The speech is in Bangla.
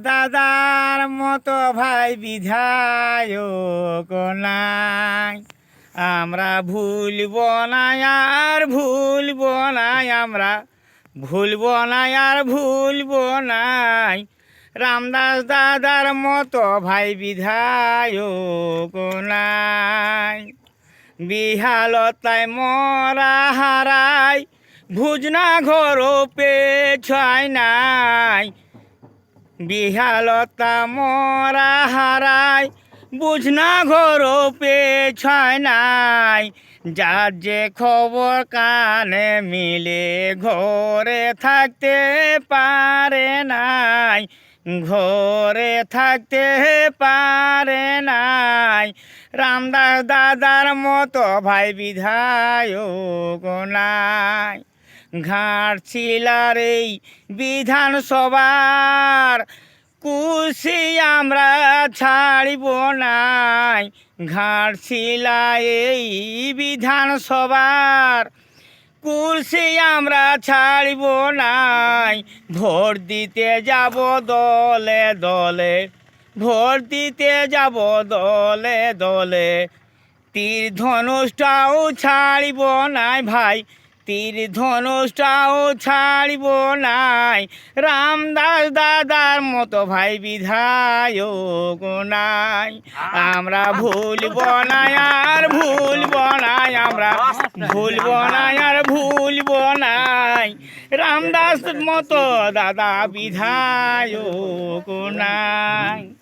দাদার মতো ভাই বিধায়ক নাই। আমরা ভুলব না আর ভুলব না আমরা ভুলব না আর ভুলব নাই। রামদাস দাদার মতো ভাই বিধায়ক নাই। বিহালতায় মরা হারাই ভুজনা ঘর পেছায় নাই। বিহালতা মরা হারাই, বুঝনা ঘর পেছায় নাই। যার যে খবর কানে মিলে ঘরে থাকতে পারে নাই, ঘরে থাকতে পারে নাই। রামদাস দাদার মতো ভাই বিধায়ক নাই। ঘাট ছিলার এই বিধানসভার। কুশি আমরা ছাড়িব নাই ঘাট ছিলা এই বিধানসভার। কুলসি আমরা ছাড়িব নাই, ভোট দিতে যাব দলে দলে, ভোট দিতে যাব দলে দলে। তীর ধনুষটাও ছাড়িব নাই ভাই তীর ধনুষটাও ছাড়িব নাই। রামদাস দাদার মতো ভাই বিধায়ক নাই। আমরা ভুলব না আর ভুলব নাই, আমরা ভুলব না আর ভুলব নাই। রামদাস মতো দাদা বিধায়ক নাই।